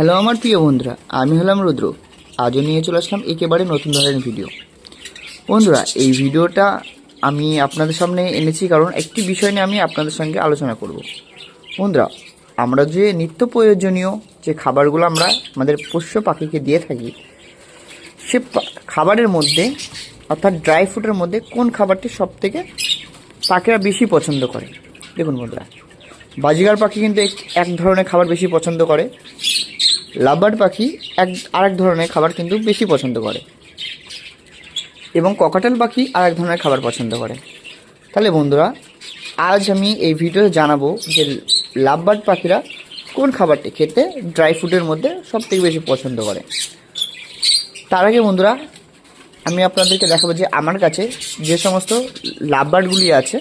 Hello আমার প্রিয় বন্ধুরা, আমি হলাম রুদ্র। আজও নিয়ে চলে আসলাম একেবারে নতুন ধরনের ভিডিও বন্ধুরা, এই ভিডিওটা আমি আপনাদের সামনে এনেছি কারণ একটি বিষয় নিয়ে আমি আপনাদের সঙ্গে আলোচনা করব। বন্ধুরা, আমরা যে নিত্য প্রয়োজনীয় যে খাবারগুলো আমরা আমাদের পোষ্য পাখিকে দিয়ে থাকি, সে খাবারের মধ্যে অর্থাৎ ড্রাই ফ্রুটের মধ্যে কোন খাবারটি সব থেকে পাখিরা বেশি পছন্দ করে? দেখুন বন্ধুরা, বাজিগার পাখি কিন্তু এক ধরনের খাবার বেশি পছন্দ করে। লাভবার্ড পাখি এক, আরেক ধরনের খাবার কিন্তু বেশি পছন্দ করে। এবং ককাটাল পাখি আরেক ধরনের খাবার পছন্দ করে। তাহলে বন্ধুরা, আজ আমি এই ভিডিওতে জানাব যে লাভবার্ড পাখিরা কোন খাবারটি খেতে ড্রাই ফ্রুটের মধ্যে সব থেকে বেশি পছন্দ করে। তার আগে বন্ধুরা, আমি আপনাদেরকে দেখাবো যে আমার কাছে যে সমস্ত লাভবার্ডগুলি আছে,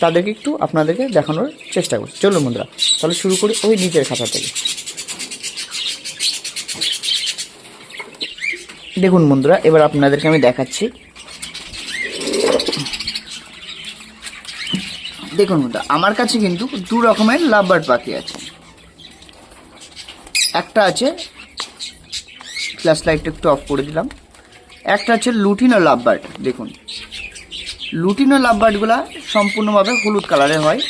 তাদেরকে একটু আপনাদেরকে দেখানোর চেষ্টা করছি। চলুন বন্ধুরা, তাহলে শুরু করি ওই নিজের খাতা থেকে। দেখুন বন্ধুরা, এবার আপনাদেরকে আমি দেখাচ্ছি। দেখুন বন্ধুরা, আমার কাছে কিন্তু দু রকমের লাভবার্ড পাখি আছে। একটা আছে ফ্ল্যাশ লাইটটা একটু অফ করে দিলাম। একটা আছে লুটিনো লাভবার্ড দেখুন। লুটিনো লাভবার্ডগুলা সম্পূর্ণভাবে হলুদ কালারের হয়।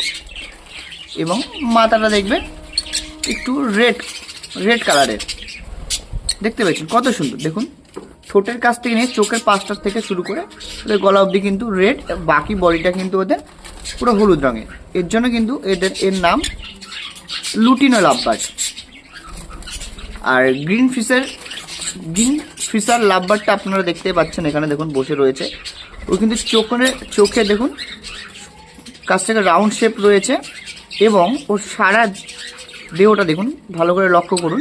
এবং মাথাটা দেখবেন একটু রেড রেড কালারের দেখতে পেয়েছেন? কত সুন্দর, দেখুন। ঠোঁটের কাছ থেকে নিয়ে চোখের পাশটার থেকে শুরু করে ওদের গলা অবধি কিন্তু রেড বাকি বডিটা কিন্তু ওদের পুরো হলুদ রঙের। এর জন্য কিন্তু এদের, এর নাম লুটিনো লাভবার্ড আর গ্রিন ফিশের গ্রিন ফিশার লাভবারটা আপনারা দেখতে পাচ্ছেন, এখানে দেখুন বসে রয়েছে। ও কিন্তু চোখে চোখে দেখুন, কাছ থেকে রাউন্ড শেপ রয়েছে এবং ওর সারা দেহটা দেখুন, ভালো করে লক্ষ্য করুন।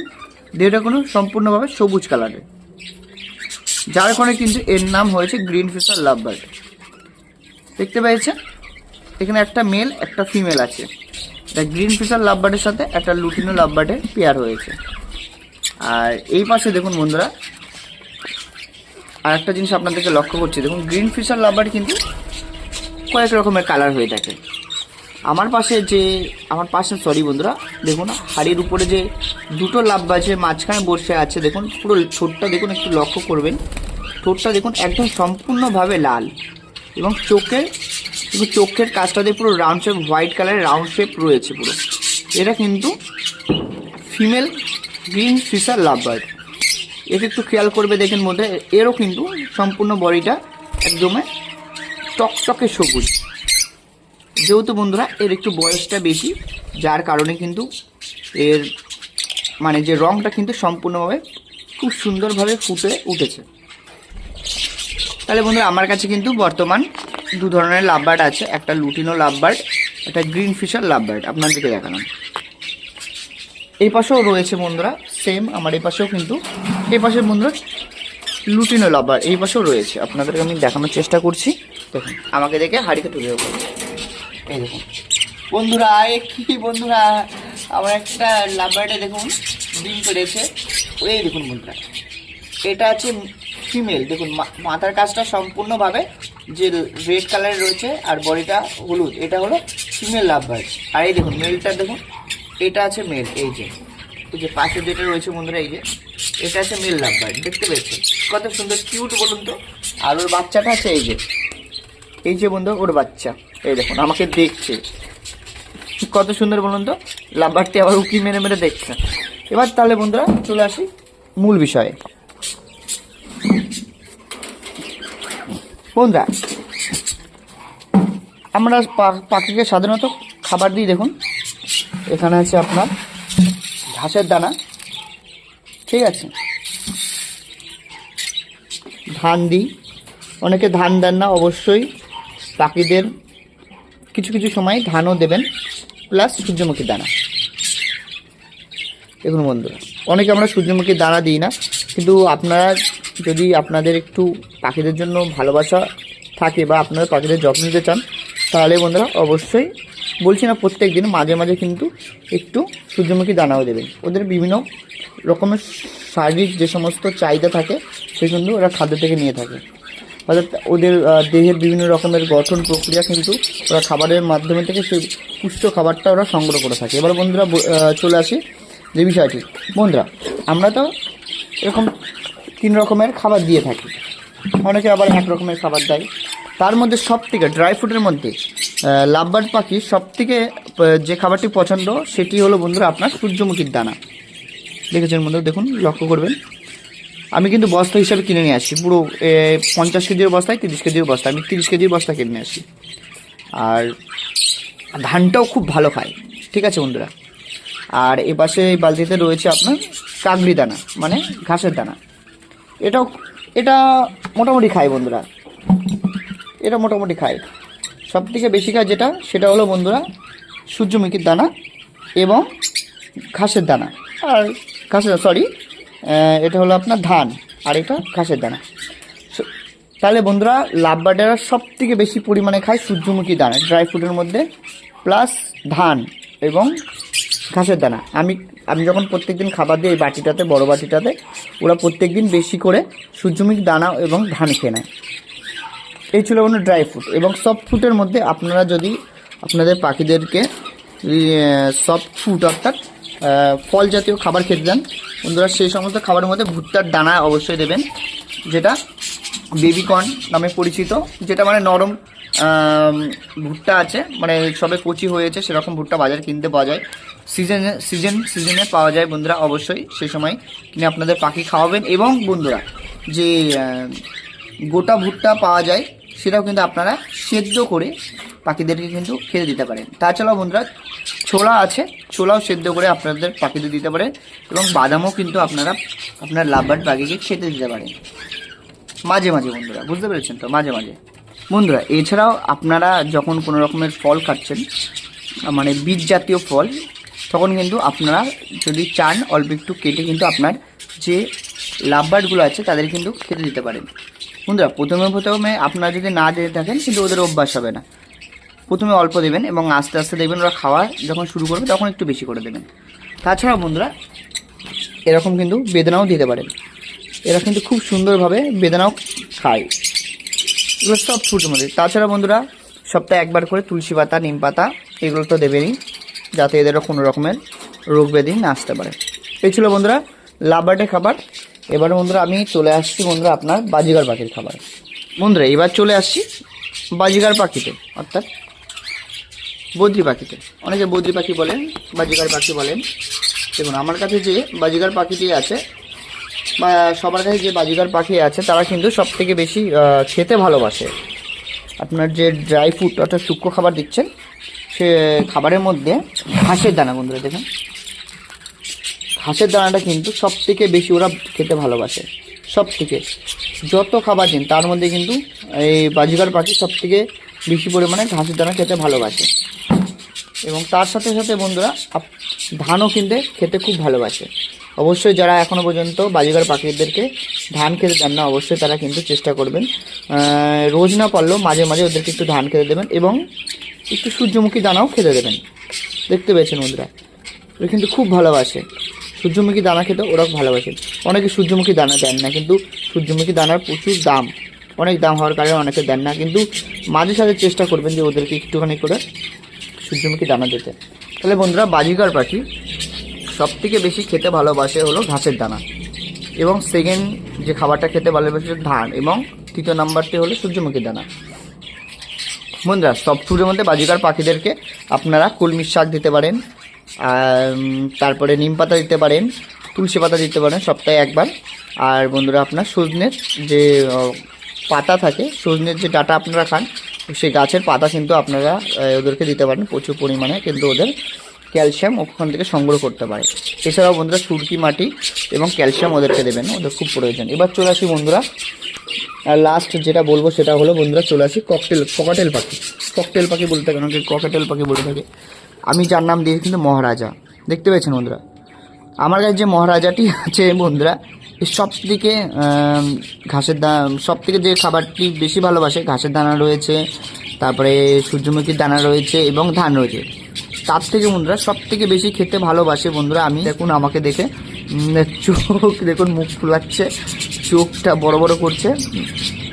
দেহটা কোনো সম্পূর্ণভাবে সবুজ কালারের যার কারণে কিন্তু এর নাম হয়েছে গ্রিন ফিশার লাভবার্ড। দেখতে পেয়েছেন? এখানে একটা মেল, একটা ফিমেল আছে। গ্রিন ফিশার লাভবার্ডের সাথে একটা লুটিনো লাভবার্ডের পেয়ার হয়েছে আর এই পাশে দেখুন বন্ধুরা আর একটা জিনিস আপনাদেরকে লক্ষ্য করছি। দেখুন, গ্রিন ফিশার লাভার কিন্তু কয়েক রকমের কালার হয়ে থাকে। আমার পাশে যে, আমার পাশে সরি বন্ধুরা, দেখুন হাড়ির উপরে যে দুটো লাভবা আছে, মাঝখানে বসে আছে, দেখুন, পুরো ঠোঁটটা দেখুন, একটু লক্ষ্য করবেন। ঠোঁটটা দেখুন একদম সম্পূর্ণভাবে লাল। এবং চোখের চোখের কাজটাতে পুরো রাউন্ড শেপ হোয়াইট কালারের রাউন্ড শেপ রয়েছে পুরো। এটা কিন্তু ফিমেল গ্রিন ফিশার লাভবার্ড একে একটু খেয়াল করবে দেখেন মধ্যে, এরও কিন্তু সম্পূর্ণ বডিটা একদমে টকটকে সবুজ। যেহেতু বন্ধুরা, এর একটু বয়সটা বেশি, যার কারণে কিন্তু এর মানে যে রঙটা কিন্তু সম্পূর্ণভাবে খুব সুন্দরভাবে ফুটে উঠেছে। তাহলে বন্ধুরা, আমার কাছে কিন্তু বর্তমান দু ধরনের লাভবার্ড আছে। একটা লুটিনো লাভবার্ড, একটা গ্রিন ফিশার লাভবার্ড আপনাদেরকে দেখালাম। এই পাশেও রয়েছে বন্ধুরা সেম আমার এই পাশেও কিন্তু, এই পাশের বন্ধুরা লুটিনো লাভার এই পাশেও রয়েছে। আপনাদেরকে আমি দেখানোর চেষ্টা করছি। দেখুন, আমাকে দেখে হাড়িতে তুলে দেবো এই দেখুন। বন্ধুরা কি বন্ধুরা, আমার একটা লাভারটা দেখুন, ডিম করেছে এই দেখুন বন্ধুরা, এটা আছে ফিমেল দেখুন মাথার কাজটা সম্পূর্ণভাবে যে রেড কালারের রয়েছে আর বডিটা হলুদ, এটা হলো ফিমেল লাভবার্ড আর এই দেখুন মেলটা দেখুন, এটা আছে মেল এই যে। এই যে পাশে যেটা রয়েছে বন্ধুরা, এই যে, এটা আছে মেল লাভবার্ড দেখতে পেয়েছেন? কত সুন্দর কিউট বলুন তো। আর ওর বাচ্চাটা আছে, এই যে। এই যে বন্ধু, ওর বাচ্চা। এই দেখুন, আমাকে দেখছে। কত সুন্দর বলুন তো লাভবারটি আবার উকি মেরে মেরে দেখছে। এবার তাহলে বন্ধুরা, চলে আসি মূল বিষয়ে। বন্ধুরা আমরা পাখিকে সাধারণত খাবার দিই দেখুন। এখানে আছে আপনার ঘাসের দানা। ঠিক আছে। ধান দিই অনেকে ধান দেন না, অবশ্যই পাখিদের কিছু কিছু সময় ধানও দেবেন, প্লাস সূর্যমুখী দানা। দেখুন বন্ধুরা, অনেকে আমরা সূর্যমুখী দানা দিই না, কিন্তু আপনারা যদি আপনাদের একটু পাখিদের জন্য ভালোবাসা থাকে বা আপনারা পাখিদের যত্ন নিতে চান, তাহলে বন্ধুরা অবশ্যই বলছি না প্রত্যেক দিন মাঝে মাঝে কিন্তু একটু সূর্যমুখী দানাও দেবেন। ওদের বিভিন্ন রকমের শারীরিক যে সমস্ত চাহিদা থাকে, সে কিন্তু ওরা খাদ্য থেকে নিয়ে থাকে। অর্থাৎ ওদের দেহের বিভিন্ন রকমের গঠন প্রক্রিয়া কিন্তু ওরা খাবারের মাধ্যমে থেকে সেই পুষ্ট খাবারটা ওরা সংগ্রহ করে থাকে। এবার বন্ধুরা চলে আসি যে বিষয়টি। বন্ধুরা, আমরা তো এরকম তিন রকমের খাবার দিয়ে থাকি। অনেকে আবার এক রকমের খাবার দেয়। তার মধ্যে সব থেকে ড্রাই ফ্রুটের মধ্যে লাভবার্ড পাখি সব থেকে যে খাবারটি পছন্দ, সেটি হলো বন্ধুরা আপনার সূর্যমুখীর দানা। দেখেছেন বন্ধুরা, দেখুন, লক্ষ্য করবেন। আমি কিন্তু বস্তা হিসাবে কিনে নিয়ে আসি পুরো পঞ্চাশ কেজির বস্তায়, তিরিশ কেজির বস্তা আমি তিরিশ কেজির বস্তা কিনে নিয়ে আসি আর ধানটাও খুব ভালো খায়। ঠিক আছে বন্ধুরা? আর এ পাশে এই বালতিতে রয়েছে আপনার কাগড়ি দানা মানে ঘাসের দানা। এটাও, এটা মোটামুটি খায় বন্ধুরা। এটা মোটামুটি খায়। সব থেকে বেশি খায় যেটা, সেটা হলো বন্ধুরা সূর্যমুখীর দানা এবং ঘাসের দানা। আর ঘাসের সরি এটা হলো আপনার ধান, আর এটা ঘাসের দানা। তাহলে বন্ধুরা লাভবার্ডেরা সব থেকে বেশি পরিমাণে খায় সূর্যমুখী দানা ড্রাই ফ্রুটের মধ্যে প্লাস ধান এবং ঘাসের দানা। আমি আমি যখন প্রত্যেকদিন খাবার দিই এই বাটিটাতে, বড় বাটিটাতে, ওরা প্রত্যেকদিন বেশি করে সূর্যমুখী দানা এবং ধান খেয়ে নেয়। এই ছিল কোনো ড্রাই ফ্রুট এবং সফট ফ্রুটের মধ্যে আপনারা যদি আপনাদের পাখিদেরকে সফট ফুড অর্থাৎ ফল জাতীয় খাবার খেতে দেন, বন্ধুরা সেই সমস্ত খাবারের মধ্যে ভুট্টার দানা অবশ্যই দেবেন, যেটা বেবিকর্ন নামে পরিচিত, যেটা মানে নরম ভুট্টা আছে মানে সবে কচি হয়েছে, সেরকম ভুট্টা বাজারে কিনতে পাওয়া যায়। সিজনে সিজন সিজনে পাওয়া যায় বন্ধুরা, অবশ্যই সেই সময় কিনে আপনাদের পাখি খাওয়াবেন। এবং বন্ধুরা, যে গোটা ভুট্টা পাওয়া যায়, সেটাও কিন্তু আপনারা সেদ্ধ করে পাখিদেরকে কিন্তু খেতে দিতে পারেন। তাছাড়াও বন্ধুরা, ছোলা আছে, ছোলাও সেদ্ধ করে আপনাদের পাখিদের দিতে পারেন এবং বাদামও কিন্তু আপনারা আপনার লাভবার্ড পাখিকে খেতে দিতে পারেন। মাঝে মাঝে বন্ধুরা, বুঝতে পেরেছেন তো? মাঝে মাঝে। বন্ধুরা, এছাড়াও আপনারা যখন কোনো রকমের ফল খাচ্ছেন মানে বীজ জাতীয় ফল, তখন কিন্তু আপনারা যদি চান অল্প একটু কেটে কিন্তু আপনার যে লাভবার্ডগুলো আছে তাদের কিন্তু খেতে দিতে পারেন। বন্ধুরা, প্রথমে প্রথমে আপনারা যদি না দিয়ে থাকেন কিন্তু ওদের অভ্যাস হবে না। প্রথমে অল্প দেবেন এবং আস্তে আস্তে দেখবেন ওরা খাওয়া যখন শুরু করবে তখন একটু বেশি করে দেবেন। তাছাড়া বন্ধুরা, এরকম কিন্তু বেদনাও দিতে পারেন। এরা কিন্তু খুব সুন্দরভাবে বেদনাও খায়। এগুলো সব ফ্রুটের মধ্যে। তাছাড়া বন্ধুরা, সপ্তাহে একবার করে তুলসী পাতা, নিম পাতা, এগুলো তো দেবেনই, যাতে এদেরও কোনো রকমের রোগ ব্যাধি না আসতে পারে। এই ছিল বন্ধুরা লাভবার্ডের খাবার। এবার বন্ধুরা, আমি চলে আসছি বন্ধুরা আপনার বাজিগার পাখির খাবার। বন্ধুরা, এবার চলে আসছি বাজিগার পাখিতে, অর্থাৎ বদ্রি পাখিতে। অনেকে বদ্রি পাখি বলেন, বাজিগার পাখি বলেন। দেখুন, আমার কাছে যে বাজিগার পাখিটি আছে সবার কাছে যে বাজিকার পাখি আছে, তারা কিন্তু সব থেকে বেশি খেতে ভালোবাসে। আপনার যে ড্রাই ফ্রুট অর্থাৎ শুষ্ক খাবার দিচ্ছেন, সে খাবারের মধ্যে ঘাসের দানা, বন্ধুরা দেখুন। ঘাসের দানাটা কিন্তু সব থেকে বেশি ওরা খেতে ভালোবাসে সব থেকে যত খাবার দিন, তার মধ্যে কিন্তু এই বাজিকার পাখি সব থেকে বেশি পরিমাণে ঘাসের দানা খেতে ভালোবাসে। এবং তার সাথে সাথে বন্ধুরা ধানও কিনতে খেতে খুব ভালোবাসে। অবশ্যই যারা এখনও পর্যন্ত বাজিগার পাখিদেরকে ধান খেতে দেন না, অবশ্যই তারা কিন্তু চেষ্টা করবেন। রোজ না পারলেও মাঝে মাঝে ওদেরকে একটু ধান খেতে দেবেন এবং একটু সূর্যমুখী দানাও খেতে দেবেন। দেখতে পেয়েছেন বন্ধুরা, ওরা কিন্তু খুব ভালোবাসে। সূর্যমুখী দানা খেতে ওরা ভালোবাসে। অনেকে সূর্যমুখী দানা দেন না, কিন্তু সূর্যমুখী দানার প্রচুর দাম। অনেক দাম হওয়ার কারণে অনেকে দেন না, কিন্তু মাঝে সাঝে চেষ্টা করবেন যে ওদেরকে একটুখানি করে সূর্যমুখী দানা দিতে। তাহলে বন্ধুরা, বাজিকার পাখি সব থেকে বেশি খেতে ভালোবাসে হলো ঘাসের দানা। এবং সেকেন্ড যে খাবারটা খেতে ভালোবাসে ধান, এবং তৃতীয় নাম্বারটি হলো সূর্যমুখী দানা। বন্ধুরা, সব ফুডের মধ্যে বাজিকার পাখিদেরকে আপনারা কলমির শাক দিতে পারেন তারপরে নিম পাতা দিতে পারেন, তুলসী পাতা দিতে পারেন সপ্তাহে একবার। আর বন্ধুরা, আপনার সজনের যে পাতা থাকে, সজনের যে ডাটা আপনারা খান সেই গাছের পাতা কিন্তু আপনারা ওদেরকে দিতে পারেন প্রচুর পরিমাণে, কিন্তু ওদের ক্যালসিয়াম ওখান থেকে সংগ্রহ করতে পারে এছাড়াও বন্ধুরা সুরকি মাটি এবং ক্যালসিয়াম ওদেরকে দেবেন, ওদের খুব প্রয়োজন। এবার চলে আসি বন্ধুরা, আর লাস্ট যেটা বলব সেটা হলো বন্ধুরা চলে আসি ককটেল ককাটেল পাখি। ককটেল পাখি বলতে থাকে অনেকে ককাটেল পাখি বলে থাকে। আমি যার নাম দিয়েছি কিন্তু মহারাজা। দেখতে পেয়েছেন বন্ধুরা? আমার কাছে যে মহারাজাটি আছে বন্ধুরা সব থেকে ঘাসের দানা সব থেকে যে খাবারটি বেশি ভালোবাসে, ঘাসের দানা রয়েছে, তারপরে সূর্যমুখীর দানা রয়েছে এবং ধান রয়েছে। তার থেকে বন্ধুরা সব থেকে বেশি খেতে ভালোবাসে বন্ধুরা আমি। দেখুন, আমাকে দেখে চোখ, দেখুন, মুখ ফুলাচ্ছে, চোখটা বড় বড় করছে।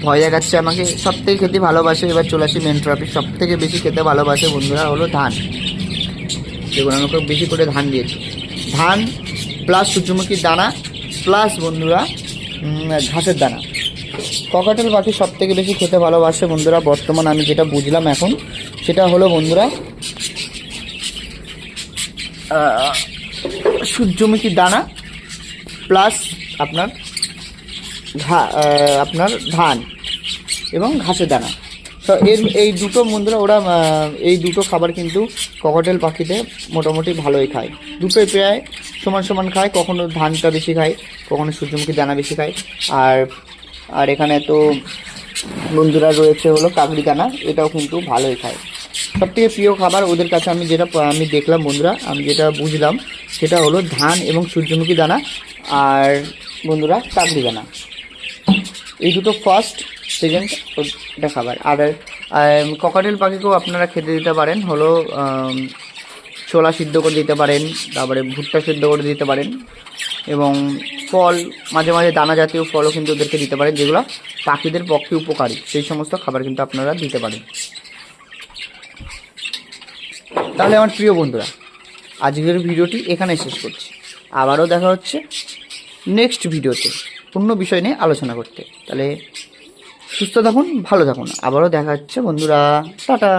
ভয় দেখাচ্ছে আমাকে। সব থেকে খেতে ভালোবাসে, এবার চলে আসি মেন ট্রফি সব থেকে বেশি খেতে ভালোবাসে বন্ধুরা হলো ধান। দেখুন, আমি ওকে বেশি করে ধান দিয়েছি। ধান প্লাস সূর্যমুখীর দানা প্লাস, বন্ধুরা ঘাসের দানা। ককাটেল পাখি সব থেকে বেশি খেতে ভালোবাসে, বন্ধুরা, বর্তমান আমি যেটা বুঝলাম এখন, সেটা হলো, বন্ধুরা সূর্যমুখী দানা, প্লাস আপনার ঘা আপনার ধান এবং ঘাসের দানা। তো এর, এই দুটো, বন্ধুরা, ওরা এই দুটো খাবার কিন্তু ককটেল পাখিতে মোটামুটি ভালোই খায়। দুটোই প্রায় সমান সমান খায়, কখনো ধানটা বেশি খায়। কখনো সূর্যমুখী দানা বেশি খায়। আর আর এখানে তো বন্ধুরা রয়েছে হলো কাকড়ি দানা, এটাও কিন্তু ভালোই খায়। সব থেকে প্রিয় খাবার ওদের কাছে আমি যেটা, আমি দেখলাম বন্ধুরা, আমি যেটা বুঝলাম, সেটা হলো ধান এবং সূর্যমুখী দানা আর বন্ধুরা কাকড়ি দানা। এই দুটো ফার্স্ট সেকেন্ড এটা খাবার। আর ককাটেল পাখিকেও আপনারা খেতে দিতে পারেন, হলো ছোলা সিদ্ধ করে দিতে পারেন, তারপরে ভুট্টা সিদ্ধ করে দিতে পারেন এবং ফল, মাঝে মাঝে দানা জাতীয় ফলও কিন্তু ওদেরকে দিতে পারেন, যেগুলো পাখিদের পক্ষে উপকারী। সেই সমস্ত খাবার কিন্তু আপনারা দিতে পারেন। তাহলে আমার প্রিয় বন্ধুরা, আজকের ভিডিওটি এখানে শেষ করছি। আবারও দেখা হচ্ছে নেক্সট ভিডিওতে, অন্য বিষয় নিয়ে আলোচনা করতে। তাহলে সুস্থ থাকুন, ভালো থাকুন। আবারও দেখা হচ্ছে বন্ধুরা। টাটা!